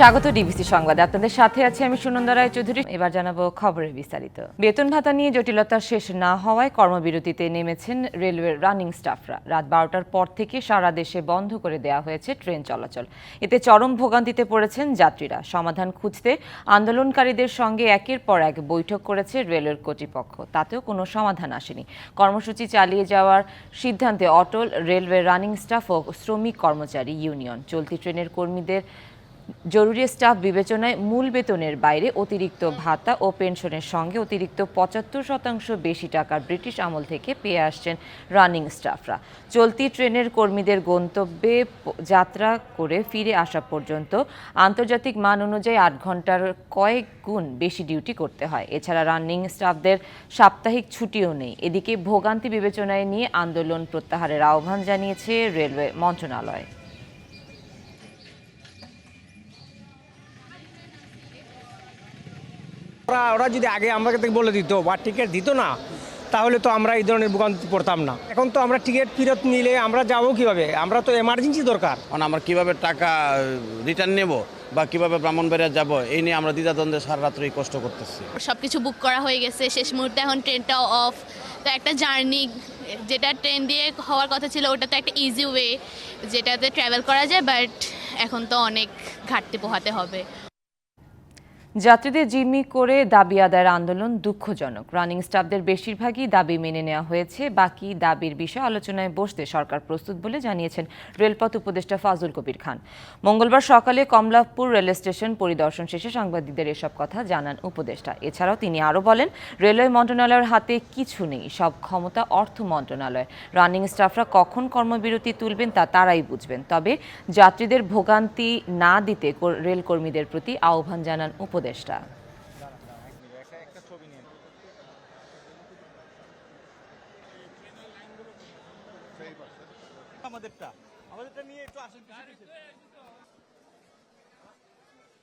স্বাগত ডিবিসি সংবাদে। আপনাদের সাথে আছি আমি সুনন্দা রায় চৌধুরী। এবার জানাব খবরের বিস্তারিত। বেতন ভাতা নিয়ে জটিলতা শেষ না হওয়ায় কর্মবিরতিতে নেমেছেন রেলওয়ের রানিং স্টাফরা। রাত বারোটার পর থেকে সারা দেশে বন্ধ করে দেওয়া হয়েছে ট্রেন চলাচল। এতে চরম ভোগান্তিতে পড়েছেন যাত্রীরা। সমাধান খুঁজতে আন্দোলনকারীদের সঙ্গে একের পর এক বৈঠক করেছে রেলওয়ের কর্তৃপক্ষ। তাতেও কোনো সমাধান আসেনি। কর্মসূচি চালিয়ে যাওয়ার সিদ্ধান্তে অটল রেলওয়ে রানিং স্টাফ ও শ্রমিক কর্মচারী ইউনিয়ন। চলতি ট্রেনের কর্মীদের জরুরি স্টাফ বিবেচনায় মূল বেতনের বাইরে অতিরিক্ত ভাতা ও পেনশনের সঙ্গে অতিরিক্ত পঁচাত্তর শতাংশ বেশি টাকা ব্রিটিশ আমল থেকে পেয়ে আসছেন রানিং স্টাফরা। চলতি ট্রেনের কর্মীদের গন্তব্যে যাত্রা করে ফিরে আসা পর্যন্ত আন্তর্জাতিক মান অনুযায়ী আট ঘণ্টার কয়েক গুণ বেশি ডিউটি করতে হয়। এছাড়া রানিং স্টাফদের সাপ্তাহিক ছুটিও নেই। এদিকে ভোগান্তি বিবেচনায় নিয়ে আন্দোলন প্রত্যাহারের আহ্বান জানিয়েছে রেলওয়ে মন্ত্রণালয়। ওরা ওরা যদি আগে আমাকে থেকে বলে দিত বা টিকিট দিত না তাহলে তো আমরা এই ধরনের ভোগান্তি পড়তাম না। এখন তো আমরা টিকিট ফেরত নিলে আমরা যাব কীভাবে? আমরা তো এমার্জেন্সি দরকার। মানে আমরা কীভাবে টাকা রিটার্ন নেব বা কীভাবে ব্রাহ্মণবাড়িয়া যাব এই নিয়ে আমরা দ্বিধাদ্বন্দ্বে সারা রাত্রি কষ্ট করতেছি। সব কিছু বুক করা হয়ে গেছে শেষ মুহূর্তে এখন ট্রেনটাও অফ তো একটা জার্নি যেটা ট্রেন দিয়ে হওয়ার কথা ছিল ওটা তো একটা ইজি ওয়ে যেটাতে ট্রাভেল করা যায় বাট এখন তো অনেক ঘাটতি পোহাতে হবে। যাত্রীদের জিম্মি করে দাবি আদায়ের আন্দোলন দুঃখজনক। রানিং স্টাফদের বেশিরভাগই দাবি মেনে নেওয়া হয়েছে। বাকি দাবির বিষয়ে আলোচনায় বসতে সরকার প্রস্তুত বলে জানিয়েছেন রেলপথ উপদেষ্টা ফাজুল কবির খান। মঙ্গলবার সকালে কমলাপুর রেল স্টেশন পরিদর্শন শেষে সাংবাদিকদের এসব কথা জানান উপদেষ্টা। এছাড়াও তিনি আরও বলেন, রেলওয়ে মন্ত্রণালয়ের হাতে কিছু নেই, সব ক্ষমতা অর্থ মন্ত্রণালয়। রানিং স্টাফরা কখন কর্মবিরতি তুলবেন তা তারাই বুঝবেন। তবে যাত্রীদের ভোগান্তি না দিতে রেলকর্মীদের প্রতি আহ্বান জানান উপদেষ্টা।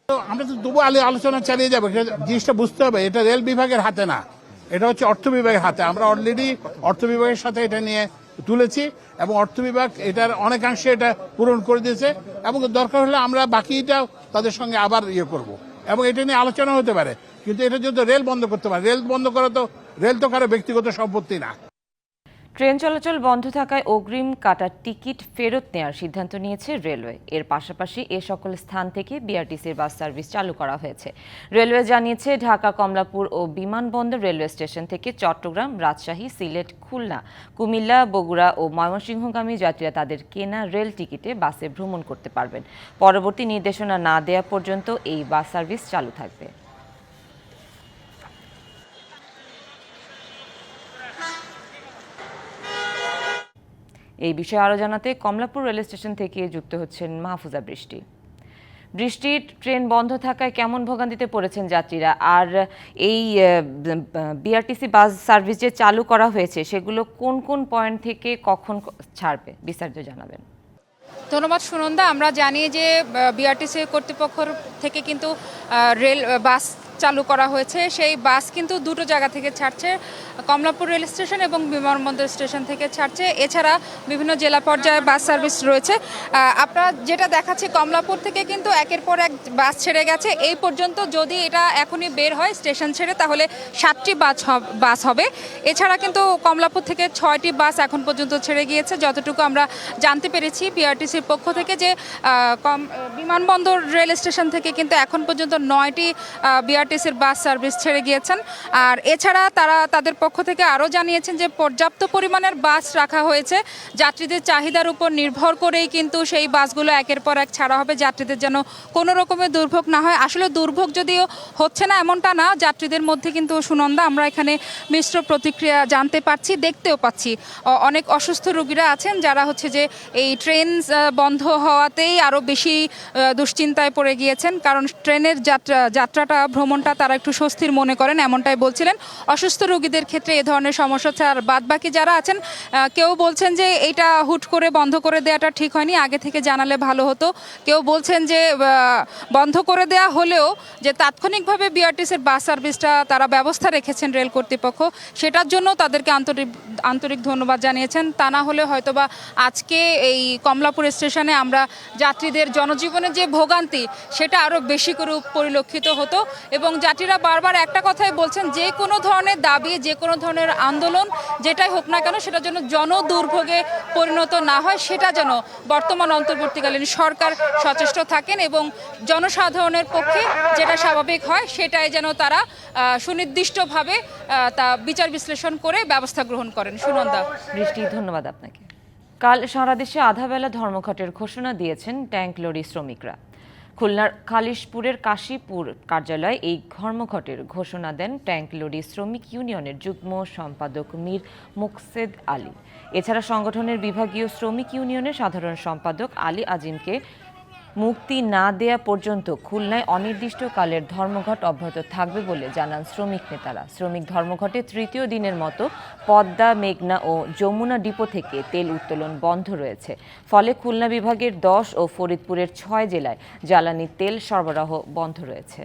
তো আমরা তো তবু আলো- আলোচনা চালিয়ে যাব জিনিসটা বুঝতে হবে। এটা রেল বিভাগের হাতে না এটা হচ্ছে অর্থ বিভাগের হাতে। আমরা অলরেডি অর্থ বিভাগের সাথে এটা নিয়ে তুলেছি এবং অর্থ বিভাগ এটার অনেকাংশে এটা পূরণ করে দিয়েছে এবং দরকার হলে আমরা বাকিটা তাদের সঙ্গে আবার ইয়ে করব। এবং এটা নিয়ে আলোচনা হতে পারে। কিন্তু এটা যদি রেল বন্ধ করতে পারে, রেল বন্ধ করা তো, রেল তো কারও ব্যক্তিগত সম্পত্তি না। ট্রেন চলাচল বন্ধ থাকায় অগ্রিম কাটার টিকিট ফেরত নেওয়ার সিদ্ধান্ত নিয়েছে রেলওয়ে। এর পাশাপাশি এ সকল স্থান থেকে বিআরটিসির বাস সার্ভিস চালু করা হয়েছে। রেলওয়ে জানিয়েছে, ঢাকা, কমলাপুর ও বিমানবন্দর রেলওয়ে স্টেশন থেকে চট্টগ্রাম, রাজশাহী, সিলেট, খুলনা, কুমিল্লা, বগুড়া ও ময়মনসিংহগামী যাত্রীরা তাদের কেনা রেল টিকিটে বাসে ভ্রমণ করতে পারবেন। পরবর্তী নির্দেশনা না দেওয়া পর্যন্ত এই বাস সার্ভিস চালু থাকবে। এই বিষয়ে আরও জানাতে কমলাপুর রেল স্টেশন থেকে যুক্ত হচ্ছেন মাহফুজা বৃষ্টি। বৃষ্টির ট্রেন বন্ধ থাকায় কেমন ভোগান্তিতে পড়েছেন যাত্রীরা? আর এই বিআরটিসি বাস সার্ভিস যে চালু করা হয়েছে, সেগুলো কোন কোন পয়েন্ট থেকে কখন ছাড়বে? বিস্তারিত জানাবেন। ধন্যবাদ সুনন্দা। আমরা জানি যে বিআরটিসি কর্তৃপক্ষ থেকে কিন্তু রেল বাস চালু করা হয়েছে। সেই বাস কিন্তু দুটো জায়গা থেকে ছাড়ছে। কমলাপুর রেল স্টেশন এবং বিমানবন্দর স্টেশন থেকে ছাড়ছে। এছাড়া বিভিন্ন জেলা পর্যায়ে বাস সার্ভিস রয়েছে। আপনারা যেটা দেখাচ্ছে, কমলাপুর থেকে কিন্তু একের পর এক বাস ছেড়ে গেছে। এই পর্যন্ত যদি এটা এখনই বের হয়, স্টেশন ছেড়ে, তাহলে সাতটি বাস বাস হবে। এছাড়া কিন্তু কমলাপুর থেকে ছয়টি বাস এখন পর্যন্ত ছেড়ে গিয়েছে। যতটুকু আমরা জানতে পেরেছি বিআরটিসির পক্ষ থেকে যে কম বিমানবন্দর রেল স্টেশন থেকে কিন্তু এখন পর্যন্ত নয়টি বিআরটিসির বাস সার্ভিস ছেড়ে গিয়েছেন। আর এছাড়া তারা তাদের পক্ষ থেকে আরও জানিয়েছেন যে পর্যাপ্ত পরিমাণের বাস রাখা হয়েছে। যাত্রীদের চাহিদার উপর নির্ভর করেই কিন্তু সেই বাসগুলো একের পর এক ছাড়া হবে। যাত্রীদের যেন কোনো রকমের দুর্ভোগ না হয়। আসলে দুর্ভোগ যদিও হচ্ছে না এমনটা না, যাত্রীদের মধ্যে কিন্তু সুনন্দা, আমরা এখানে মিশ্র প্রতিক্রিয়া জানতে পারছি, দেখতেও পাচ্ছি। অনেক অসুস্থ রোগীরা আছেন, যারা হচ্ছে যে এই ট্রেন বন্ধ হওয়াতেই আরও বেশি দুশ্চিন্তায় পড়ে গিয়েছেন। কারণ ট্রেনের যাত্রা, যাত্রাটা ভ্রমণ এমনটা তারা একটু স্বস্তির মনে করেন, এমনটাই বলছিলেন। অসুস্থ রোগীদের ক্ষেত্রে এ ধরনের সমস্যা হচ্ছে আর বাদ বাকি যারা আছেন কেউ বলছেন যে এটা হুট করে বন্ধ করে দেওয়াটা ঠিক হয়নি, আগে থেকে জানালে ভালো হতো। কেউ বলছেন যে বন্ধ করে দেওয়া হলেও যে তাৎক্ষণিকভাবে বিআরটিসির বাস সার্ভিসটা তারা ব্যবস্থা রেখেছেন রেল কর্তৃপক্ষ, সেটার জন্য তাদেরকে আন্তরিক আন্তরিক ধন্যবাদ জানিয়েছেন। তা না হলে হয়তোবা আজকে এই কমলাপুর স্টেশনে আমরা যাত্রীদের জনজীবনের যে ভোগান্তি, সেটা আরও বেশি করে পরিলক্ষিত হতো এবং যাত্রীরা বারবার একটা কথাই বলছেন, যে কোনো ধরনের দাবি, যে কোনো ধরনের আন্দোলন যেটাই হোক না কেন সেটা যেন জনদুর্ভোগে পরিণত না হয়, সেটা যেন বর্তমান অন্তর্বর্তীকালীন সরকার সচেষ্ট থাকেন এবং জনসাধারণের পক্ষে যেটা স্বাভাবিক হয় সেটাই যেন তারা সুনির্দিষ্টভাবে তা বিচার বিশ্লেষণ করে ব্যবস্থা গ্রহণ করেন। সুনন্দা। বৃষ্টি, ধন্যবাদ আপনাকে। কাল সারা দেশে আধাবেলা ধর্মঘটের ঘোষণা দিয়েছেন ট্যাঙ্ক লরি শ্রমিকরা। খুলনার খালিশপুরের কাশীপুর কার্যালয়ে এই ধর্মঘটের ঘোষণা দেন ট্যাঙ্ক লরি শ্রমিক ইউনিয়নের যুগ্ম সম্পাদক মীর মুকসেদ আলী। এছাড়া সংগঠনের বিভাগীয় শ্রমিক ইউনিয়নের সাধারণ সম্পাদক আলী আজিমকে মুক্তি না দেয়া পর্যন্ত খুলনায় অনির্দিষ্টকালের ধর্মঘট অব্যাহত থাকবে বলে জানান শ্রমিক নেতারা। শ্রমিক ধর্মঘটে তৃতীয় দিনের মতো পদ্মা, মেঘনা ও যমুনা ডিপো থেকে তেল উত্তোলন বন্ধ রয়েছে। ফলে খুলনা বিভাগের দশ ও ফরিদপুরের ছয় জেলায় জ্বালানি তেল সরবরাহ বন্ধ রয়েছে।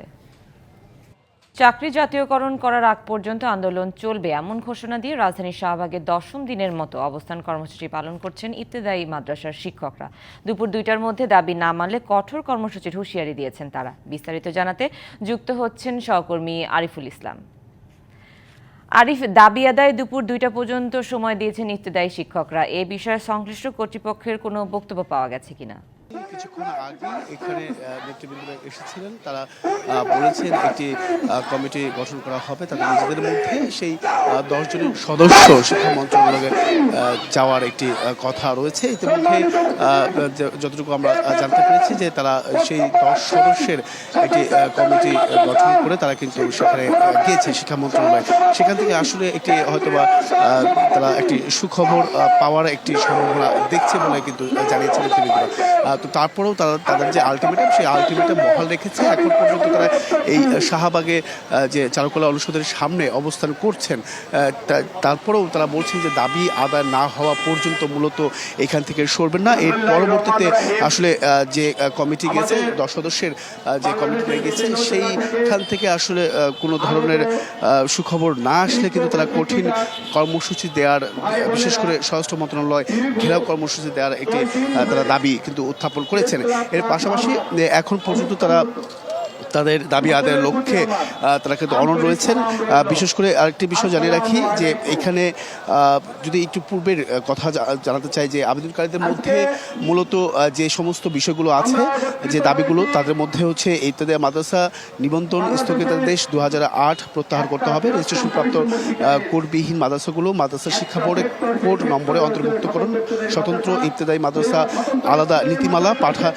চাকরি জাতীয়করণ করার আগ পর্যন্ত আন্দোলন চলবে, এমন ঘোষণা দিয়ে রাজধানীর শাহবাগে দশম দিনের মতো অবস্থান কর্মসূচি পালন করছেন ইবতেদায়ী মাদ্রাসার শিক্ষকরা। দুপুর দুইটার মধ্যে দাবি না মানলে কঠোর কর্মসূচির হুঁশিয়ারি দিয়েছেন তারা। বিস্তারিত জানাতে যুক্ত হচ্ছেন সহকর্মী আরিফুল ইসলাম। আরিফ, দাবি আদায় দুপুর দুইটা পর্যন্ত সময় দিয়েছেন ইবতেদায়ী শিক্ষকরা। এ বিষয়ে সংশ্লিষ্ট কর্তৃপক্ষের কোনো বক্তব্য পাওয়া গেছে কিনা? কিছুক্ষণ আগে এখানে নেতৃবৃন্দরা এসেছিলেন। তারা বলেছেন একটি কমিটি গঠন করা হবে। তাদের নিজেদের মধ্যে সেই দশ জনের সদস্য শিক্ষা মন্ত্রণালয়ে যাওয়ার একটি কথা রয়েছে। ইতিমধ্যে যতটুকু আমরা জানতে পেরেছি যে তারা সেই দশ সদস্যের একটি কমিটি গঠন করে তারা কিন্তু সেখানে গিয়েছে শিক্ষা মন্ত্রণালয়। সেখান থেকে আসলে একটি হয়তোবা তারা একটি সুখবর পাওয়ার একটি সম্ভাবনা দেখছে বলে কিন্তু জানিয়েছেন নেতৃবৃন্দরা। আহ, তো তারপরেও তারা, তাদের যে আলটিমেটাম সেই আলটিমেটাম বহাল রেখেছে। এখন পর্যন্ত তারা এই শাহবাগে যে চারুকলা অনুষদের সামনে অবস্থান করছেন তারপরেও তারা বলছেন যে দাবি আদায় না হওয়া পর্যন্ত মূলত এখান থেকে সরবেন না। এর পরবর্তীতে আসলে যে কমিটি গেছে, দশ সদস্যের যে কমিটি গেছে, সেইখান থেকে আসলে কোনো ধরনের সুখবর না আসলে কিন্তু তারা কঠিন কর্মসূচি দেওয়ার, বিশেষ করে স্বরাষ্ট্র মন্ত্রণালয় ঘেরাও কর্মসূচি দেওয়ার একটি তারা দাবি কিন্তু উত্থাপন করেছেন। এর পাশাপাশি এখন পর্যন্ত তারা তাদের দাবি আদায়ের লক্ষ্যে তারা কিন্তু অনড় রয়েছেন। বিশেষ করে আরেকটি বিষয় জানিয়ে রাখি যে এখানে যদি একটু পূর্বের কথা জানাতে চাই যে আবেদনকারীদের মধ্যে মূলত যে সমস্ত বিষয়গুলো আছে, যে দাবিগুলো, তাদের মধ্যে হচ্ছে ইত্যাদি মাদ্রাসা নিবন্ধন স্থগিতাদেশ দু হাজার আট প্রত্যাহার করতে হবে। রেজিস্ট্রেশনপ্রাপ্ত কোডবিহীন মাদ্রাসাগুলো মাদ্রাসা শিক্ষা বোর্ডের কোড নম্বরে অন্তর্ভুক্তকরণ স্বতন্ত্র ইবতেদায়ী মাদ্রাসা আলাদা নীতিমালা পাঠা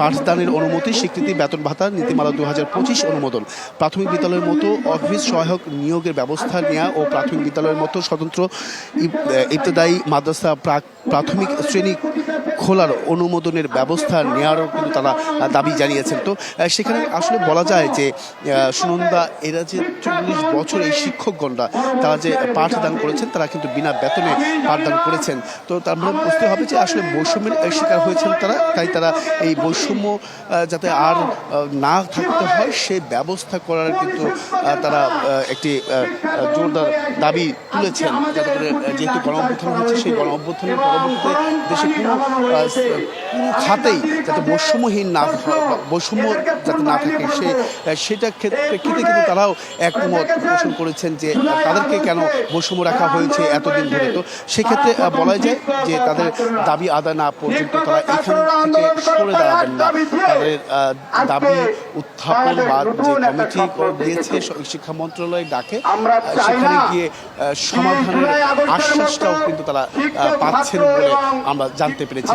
পাঠদানের অনুমতি, স্বীকৃতি, বেতন ভাতা নীতিমালা দু পঁচিশ অনুমোদন। প্রাথমিক বিদ্যালয়ের মতো অফিস সহায়ক নিয়োগের ব্যবস্থা নেওয়া ও প্রাথমিক বিদ্যালয়ের মতো স্বতন্ত্র ইব- আহ, মাদ্রাসা প্রাথমিক শ্রেণি খোলার অনুমোদনের ব্যবস্থা নেওয়ারও কিন্তু তারা দাবি জানিয়েছেন। তো সেখানে আসলে বলা যায় যে সুনন্দা এরা যে চল্লিশ বছর এই শিক্ষকগণরা তারা যে পাঠদান করেছেন, তারা কিন্তু বিনা বেতনে পাঠদান করেছেন। তো তার মানে বুঝতে হবে যে, আসলে বৈষম্যের শিকার হয়েছেন তারা, তাই তারা এই বৈষম্য যাতে আর না থাকতে হয় সেই ব্যবস্থা করার কিন্তু তারা একটি জোরদার দাবি তুলেছেন। যাতে করে যেহেতু গণ অভ্যুত্থান হচ্ছে, সেই গণ অভ্যুত্থানের পরবর্তীতে দেশে কোনো খাতেই যাতে বৈষম্যহীন না বৈষম্য যাতে না থাকে সে সেটা ক্ষেত্রে কিন্তু তারাও একমত পোষণ করেছেন যে তাদেরকে কেন বৈষম্য রাখা হয়েছে এতদিন ধরে? তো সেক্ষেত্রে বলা যায় যে তাদের দাবি আদায় না পর্যন্ত তারা এখান থেকে সরে দাঁড়াবেন না। তাদের দাবি উত্থাপন বা যে কমিটি দিয়েছে শিক্ষা মন্ত্রণালয় ডাকে সেখানে গিয়ে সমাধানের আশ্বাসটাও কিন্তু তারা পাচ্ছেন বলে আমরা জানতে পেরেছি।